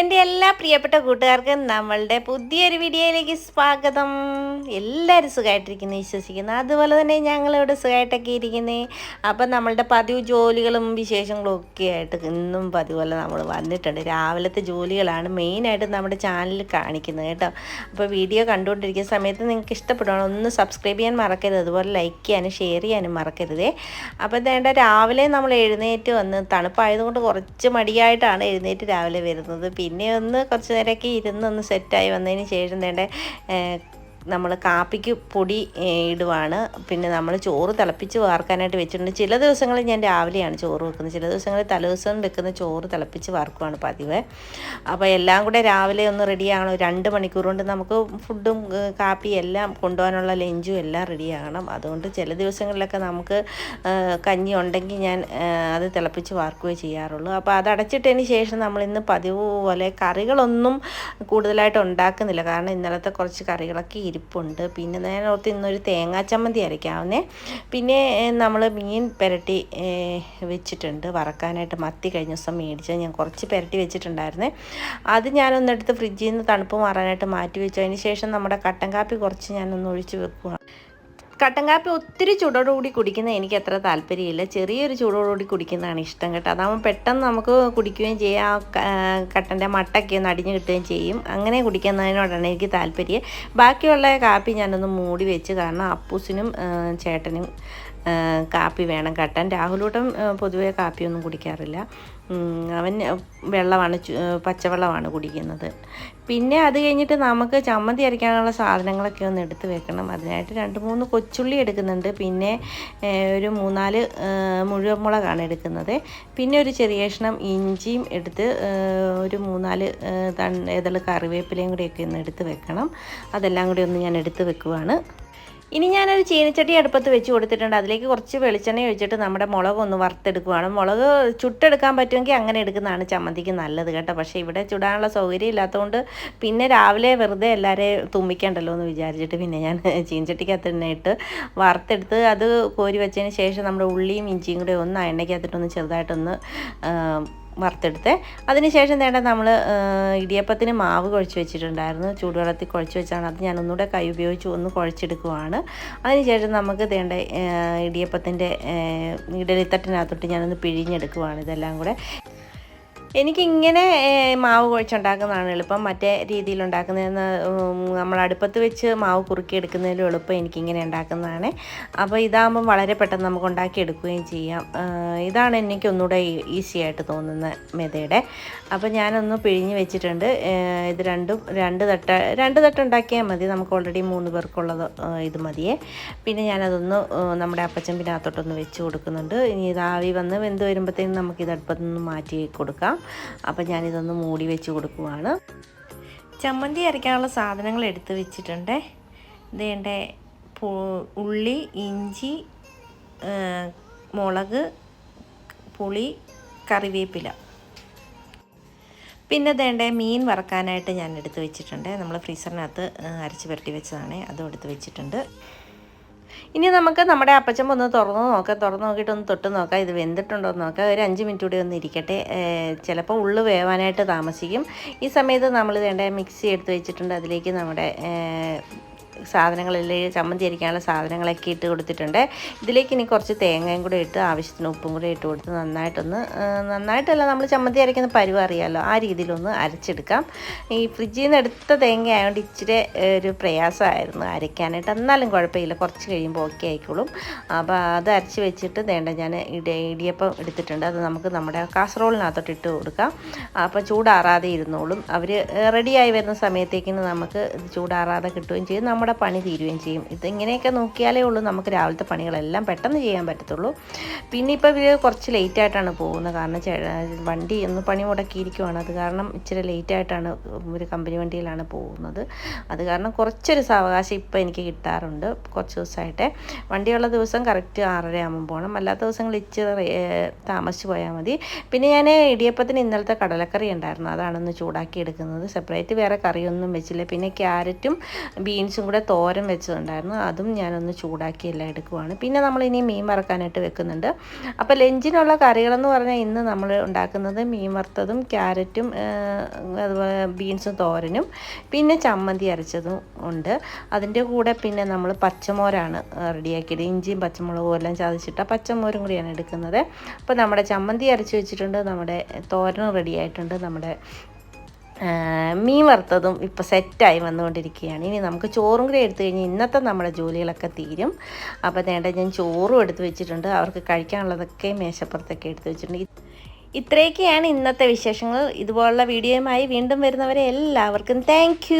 എന്റെ എല്ലാ പ്രിയപ്പെട്ട കൂട്ടുകാർക്കും നമ്മളുടെ പുതിയൊരു വീഡിയോയിലേക്ക് സ്വാഗതം. എല്ലാവരും സുഖമായിട്ടിരിക്കുന്നു വിശ്വസിക്കുന്നു. അതുപോലെ തന്നെ ഞങ്ങളിവിടെ സുഖമായിട്ടൊക്കെ ഇരിക്കുന്നേ. അപ്പം നമ്മളുടെ പതിവ് ജോലികളും വിശേഷങ്ങളും ഒക്കെ ആയിട്ട് ഇന്നും പതിപോലെ നമ്മൾ വന്നിട്ടുണ്ട്. രാവിലത്തെ ജോലികളാണ് മെയിനായിട്ട് നമ്മുടെ ചാനലിൽ കാണിക്കുന്നത് കേട്ടോ. അപ്പോൾ വീഡിയോ കണ്ടുകൊണ്ടിരിക്കുന്ന സമയത്ത് നിങ്ങൾക്ക് ഇഷ്ടപ്പെടുകയാണ് ഒന്ന് സബ്സ്ക്രൈബ് ചെയ്യാൻ മറക്കരുത്. അതുപോലെ ലൈക്ക് ചെയ്യാനും ഷെയർ ചെയ്യാനും മറക്കരുതേ. അപ്പോൾ വേണ്ട രാവിലെ നമ്മൾ എഴുന്നേറ്റ് വന്ന് തണുപ്പായതുകൊണ്ട് കുറച്ച് മടിയായിട്ടാണ് എഴുന്നേറ്റ് രാവിലെ വരുന്നത്. പിന്നെ ഒന്ന് കുറച്ച് നേരമൊക്കെ ഇരുന്ന് ഒന്ന് സെറ്റായി വന്നതിന് ശേഷം വേണ്ട നമ്മൾ കാപ്പിക്ക് പൊടി ഇടുവാണ്. പിന്നെ നമ്മൾ ചോറ് തിളപ്പിച്ച് വാർക്കാനായിട്ട് വെച്ചിട്ടുണ്ട്. ചില ദിവസങ്ങളിൽ ഞാൻ രാവിലെയാണ് ചോറ് വെക്കുന്നത്. ചില ദിവസങ്ങളിൽ തലേദിവസം വെക്കുന്ന ചോറ് തിളപ്പിച്ച് വാർക്കുവാണ് പതിവ്. അപ്പോൾ എല്ലാം കൂടെ രാവിലെ ഒന്ന് റെഡിയാകണം രണ്ട് മണിക്കൂർ കൊണ്ട് നമുക്ക് ഫുഡും കാപ്പിയും എല്ലാം കൊണ്ടുപോകാനുള്ള ലഞ്ചും എല്ലാം റെഡിയാകണം അതുകൊണ്ട് ചില ദിവസങ്ങളിലൊക്കെ നമുക്ക് കഞ്ഞി ഉണ്ടെങ്കിൽ ഞാൻ അത് തിളപ്പിച്ച് വാർക്കുകയോ ചെയ്യാറുള്ളൂ. അപ്പോൾ അത് അടച്ചിട്ടതിന് ശേഷം നമ്മൾ ഇന്ന് പതിവ് പോലെ കറികളൊന്നും കൂടുതലായിട്ട് ഉണ്ടാക്കുന്നില്ല. കാരണം ഇന്നലത്തെ കുറച്ച് കറികളൊക്കെ ഇരിപ്പുണ്ട്. പിന്നെ നേരെ ഓർത്ത് ഇന്നൊരു തേങ്ങാ ചമ്മന്തി അരയ്ക്കാവുന്നേ പിന്നെ നമ്മൾ മീൻ പുരട്ടി വെച്ചിട്ടുണ്ട്. വറക്കാനായിട്ട് മത്തി കഴിഞ്ഞ ദിവസം മേടിച്ചത് ഞാൻ കുറച്ച് പുരട്ടി വെച്ചിട്ടുണ്ടായിരുന്നേ. അത് ഞാനൊന്നെടുത്ത് ഫ്രിഡ്ജിൽ നിന്ന് തണുപ്പ് മാറാനായിട്ട് മാറ്റി വെച്ചു. അതിന് ശേഷം നമ്മുടെ കട്ടൻ കാപ്പി കുറച്ച് ഞാനൊന്ന് ഒഴിച്ച് വെക്കുക കട്ടൻ കാപ്പി ഒത്തിരി ചൂടോടുകൂടി കുടിക്കുന്ന എനിക്ക് അത്ര താല്പര്യമില്ല. ചെറിയൊരു ചൂടോടുകൂടി കുടിക്കുന്നതാണ് ഇഷ്ടം കേട്ടോ. അതാകുമ്പോൾ പെട്ടെന്ന് നമുക്ക് കുടിക്കുകയും ചെയ്യാം. ആ കട്ടന്റെ മട്ടൊക്കെ ഒന്ന് അടിഞ്ഞു കിട്ടുകയും ചെയ്യും. അങ്ങനെ കുടിക്കുന്നതിനോടാണ് എനിക്ക് താല്പര്യം. ബാക്കിയുള്ള കാപ്പി ഞാനൊന്ന് മൂടി വെച്ച് കാരണം അപ്പൂസിനും ചേട്ടനും കാപ്പി വേണം. കട്ടൻ രാഹുലൂട്ടം പൊതുവേ കാപ്പിയൊന്നും കുടിക്കാറില്ല. അവൻ വെള്ളമാണ് പച്ചവെള്ളമാണ് കുടിക്കുന്നത്. പിന്നെ അത് കഴിഞ്ഞിട്ട് നമുക്ക് ചമ്മന്തി അരയ്ക്കാനുള്ള സാധനങ്ങളൊക്കെ ഒന്ന് എടുത്ത് വെക്കണം. അതിനായിട്ട് രണ്ട് മൂന്ന് കൊച്ചുള്ളി എടുക്കുന്നുണ്ട്. പിന്നെ ഒരു മൂന്നാൽ മുഴുവൻ മുളകാണ് എടുക്കുന്നത്. പിന്നെ ഒരു ചെറിയ കഷ്ണം ഇഞ്ചിയും എടുത്ത് ഒരു മൂന്നാൽ ഏതെല്ലാം കറിവേപ്പിലയും കൂടിയൊക്കെ ഒന്ന് എടുത്ത് വെക്കണം. അതെല്ലാം കൂടി ഒന്ന് ഞാൻ എടുത്ത് വെക്കുവാണ്. ഇനി ഞാനൊരു ചീനച്ചട്ടി അടുപ്പത്ത് വെച്ച് കൊടുത്തിട്ടുണ്ട്. അതിലേക്ക് കുറച്ച് വെളിച്ചെണ്ണ ഒഴിച്ചിട്ട് നമ്മുടെ മുളക് ഒന്ന് വറുത്തെടുക്കുവാണ്. മുളക് ചുട്ടെടുക്കാൻ പറ്റുമെങ്കിൽ അങ്ങനെ എടുക്കുന്നതാണ് ചമ്മന്തിക്ക് നല്ലത് കേട്ടോ. പക്ഷേ ഇവിടെ ചുടാനുള്ള സൗകര്യം ഇല്ലാത്തതുകൊണ്ട് പിന്നെ രാവിലെ വെറുതെ എല്ലാവരെയും തുമ്മിക്കണ്ടല്ലോ എന്ന് വിചാരിച്ചിട്ട് പിന്നെ ഞാൻ ചീനച്ചട്ടിക്കകത്ത് തന്നെ ഇട്ട് വറുത്തെടുത്ത് അത് കോരി വെച്ചതിന് ശേഷം നമ്മുടെ ഉള്ളിയും ഇഞ്ചിയും കൂടെ ഒന്ന് എണ്ണയ്ക്കകത്തിട്ടൊന്ന് ചെറുതായിട്ടൊന്ന് വറുത്തെടുത്ത്. അതിനുശേഷം വേണ്ട നമ്മൾ ഇടിയപ്പത്തിന് മാവ് കുഴച്ച് വെച്ചിട്ടുണ്ടായിരുന്നു. ചൂടുവെള്ളത്തിൽ കുഴച്ച് വെച്ചാണ്. അത് ഞാൻ ഒന്നുകൂടെ കൈ ഉപയോഗിച്ച് ഒന്ന് കുഴച്ചെടുക്കുവാണ്. അതിനുശേഷം നമുക്ക് തേണ്ട ഇടിയപ്പത്തിന്റെ ഇഡലിത്തട്ടിനകത്തോട്ട് ഞാനൊന്ന് പിഴിഞ്ഞെടുക്കുവാണ് ഇതെല്ലാം കൂടെ. എനിക്കിങ്ങനെ മാവ് കുഴച്ചുണ്ടാക്കുന്നതാണ് എളുപ്പം. മറ്റേ രീതിയിൽ ഉണ്ടാക്കുന്നതെന്ന് നമ്മൾ അടുപ്പത്ത് വെച്ച് മാവ് കുറുക്കി എടുക്കുന്നതിലും എളുപ്പം എനിക്കിങ്ങനെ ഉണ്ടാക്കുന്നതാണ്. അപ്പോൾ ഇതാകുമ്പം വളരെ പെട്ടെന്ന് നമുക്ക് ഉണ്ടാക്കിയെടുക്കുകയും ചെയ്യാം. ഇതാണ് എനിക്ക് ഒന്നുകൂടെ ഈസി ആയിട്ട് തോന്നുന്ന മെതയുടെ അപ്പോൾ ഞാനൊന്ന് പിഴിഞ്ഞ് വെച്ചിട്ടുണ്ട്. ഇത് രണ്ടും രണ്ട് തട്ട രണ്ട് തട്ട് ഉണ്ടാക്കിയാൽ മതി. നമുക്ക് ഓൾറെഡി മൂന്ന് പേർക്കുള്ളത് ഇത് മതിയേ. പിന്നെ ഞാനതൊന്ന് നമ്മുടെ അപ്പച്ചമ്പിനകത്തോട്ടൊന്ന് വെച്ച് കൊടുക്കുന്നുണ്ട്. ഇനി ഇതാവി വന്ന് വെന്ത് വരുമ്പോഴത്തേനും നമുക്കിത് അടുപ്പത്തുനിന്ന് മാറ്റി കൊടുക്കാം. അപ്പം ഞാനിതൊന്ന് മൂടി വെച്ച് കൊടുക്കുവാണ്. ചമ്മന്തി അരയ്ക്കാനുള്ള സാധനങ്ങൾ എടുത്ത് വെച്ചിട്ടുണ്ട്. ഇതേണ്ട ഉള്ളി ഇഞ്ചി മുളക് പുളി കറിവേപ്പില. പിന്നെ വേണ്ട മീൻ വറക്കാനായിട്ട് ഞാൻ എടുത്ത് വെച്ചിട്ടുണ്ട്. നമ്മൾ ഫ്രീസറിനകത്ത് അരച്ച് പുരട്ടി വെച്ചതാണ്. അതും എടുത്ത് വെച്ചിട്ടുണ്ട്. ഇനി നമുക്ക് നമ്മുടെ അപ്പച്ചമ്പ് ഒന്ന് തുറന്ന് നോക്കാം തുറന്ന് നോക്കിയിട്ട് ഒന്ന് തൊട്ട് നോക്കാം. ഇത് വെന്തിട്ടുണ്ടോ എന്ന് നോക്കാം. ഒരു അഞ്ച് മിനിറ്റ് കൂടി ഒന്ന് ഇരിക്കട്ടെ. ചിലപ്പോൾ ഉള്ളു വേവാനായിട്ട് താമസിക്കും. ഈ സമയത്ത് നമ്മൾ വേണ്ട മിക്സി എടുത്ത് വെച്ചിട്ടുണ്ട്. അതിലേക്ക് നമ്മുടെ ഏഹ്, സാധനങ്ങളെല്ലാം ചമ്മന്തി അരിക്കാനുള്ള സാധനങ്ങളൊക്കെ ഇട്ട് കൊടുത്തിട്ടുണ്ട്. ഇതിലേക്ക് ഇനി കുറച്ച് തേങ്ങയും കൂടെ ഇട്ട് ആവശ്യത്തിന് ഉപ്പും കൂടെ ഇട്ട് കൊടുത്ത് നന്നായിട്ടൊന്ന് നന്നായിട്ടല്ല നമ്മൾ ചമ്മന്തി അരയ്ക്കുന്ന പരുവ അറിയാമല്ലോ ആ രീതിയിലൊന്ന് അരച്ചെടുക്കാം. ഈ ഫ്രിഡ്ജിൽ നിന്ന് എടുത്ത തേങ്ങ ആയതുകൊണ്ട് ഇച്ചിരി ഒരു പ്രയാസമായിരുന്നു അരയ്ക്കാനായിട്ട്. എന്നാലും കുഴപ്പമില്ല കുറച്ച് കഴിയുമ്പോൾ ഓക്കെ ആയിക്കോളും. അപ്പോൾ അത് അരച്ച് വെച്ചിട്ട് വേണ്ട ഞാൻ ഇട ഇടിയപ്പം എടുത്തിട്ടുണ്ട്. അത് നമുക്ക് നമ്മുടെ കാസറോളിനകത്തോട്ട് ഇട്ട് കൊടുക്കാം. അപ്പോൾ ചൂടാറാതെ ഇരുന്നോളും. അവർ റെഡിയായി വരുന്ന സമയത്തേക്കിന് നമുക്ക് ചൂടാറാതെ കിട്ടുകയും ചെയ്യും. നമ്മുടെ പണി തീരുകയും ചെയ്യും. ഇതിങ്ങനെയൊക്കെ നോക്കിയാലേ ഉള്ളൂ നമുക്ക് രാവിലത്തെ പണികളെല്ലാം പെട്ടെന്ന് ചെയ്യാൻ പറ്റത്തുള്ളൂ. പിന്നെ ഇപ്പോൾ ഇവർ കുറച്ച് ലേറ്റ് ആയിട്ടാണ് പോകുന്നത്. കാരണം വണ്ടി ഒന്ന് പണി മുടക്കിയിരിക്കുവാണ്. അത് കാരണം ഇച്ചിരി ലേറ്റ് ആയിട്ടാണ് ഒരു കമ്പനി വണ്ടിയിലാണ് പോകുന്നത്. അത് കാരണം കുറച്ചൊരു സാവകാശം ഇപ്പോൾ എനിക്ക് കിട്ടാറുണ്ട്. കുറച്ച് ദിവസമായിട്ട്. വണ്ടിയുള്ള ദിവസം കറക്റ്റ് ആറര ആകുമ്പോൾ പോകണം അല്ലാത്ത ദിവസങ്ങളിൽ ഇച്ചിരി താമസിച്ച് പോയാൽ മതി. പിന്നെ ഞാൻ ഇടിയപ്പത്തിന് ഇന്നലത്തെ കടലക്കറി ഉണ്ടായിരുന്നു. അതാണൊന്ന് ചൂടാക്കി എടുക്കുന്നത് സെപ്പറേറ്റ് വേറെ കറിയൊന്നും വെച്ചില്ല. പിന്നെ ക്യാരറ്റും ബീൻസും കൂടെ തോരൻ വെച്ചതുണ്ടായിരുന്നു. അതും ഞാനൊന്ന് ചൂടാക്കി എല്ലാം എടുക്കുവാണ്. പിന്നെ നമ്മൾ ഇനി മീൻ വറക്കാനായിട്ട് വെക്കുന്നുണ്ട്. അപ്പോൾ ലഞ്ചിനുള്ള കറികളെന്ന് പറഞ്ഞാൽ ഇന്ന് നമ്മൾ ഉണ്ടാക്കുന്നത് മീൻ വറുത്തതും ക്യാരറ്റും അതുപോലെ ബീൻസും തോരനും പിന്നെ ചമ്മന്തി അരച്ചതും ഉണ്ട്. അതിന്റെ കൂടെ പിന്നെ നമ്മൾ പച്ചമോരാണ് റെഡിയാക്കിയത്. ഇഞ്ചിയും പച്ചമുളകും എല്ലാം ചതച്ചിട്ട പച്ചമോരും കൂടിയാണ് എടുക്കുന്നത്. അപ്പോൾ നമ്മുടെ ചമ്മന്തി അരച്ച് വെച്ചിട്ടുണ്ട്. നമ്മുടെ തോരനും റെഡിയായിട്ടുണ്ട്. നമ്മുടെ മീൻ വറുത്തതും ഇപ്പോൾ സെറ്റായി വന്നുകൊണ്ടിരിക്കുകയാണ്. ഇനി നമുക്ക് ചോറും കൂടി എടുത്തു കഴിഞ്ഞാൽ ഇന്നത്തെ നമ്മുടെ ജോലികളൊക്കെ തീരും. അപ്പോൾ നേണ്ട ഞാൻ ചോറും എടുത്തു വെച്ചിട്ടുണ്ട്. അവർക്ക് കഴിക്കാനുള്ളതൊക്കെ മേശപ്പുറത്തൊക്കെ എടുത്തു വെച്ചിട്ടുണ്ട്. ഇത് ഇത്രയൊക്കെയാണ് ഇന്നത്തെ വിശേഷങ്ങൾ. ഇതുപോലുള്ള വീഡിയോയുമായി വീണ്ടും വരുന്നവരെ എല്ലാവർക്കും താങ്ക്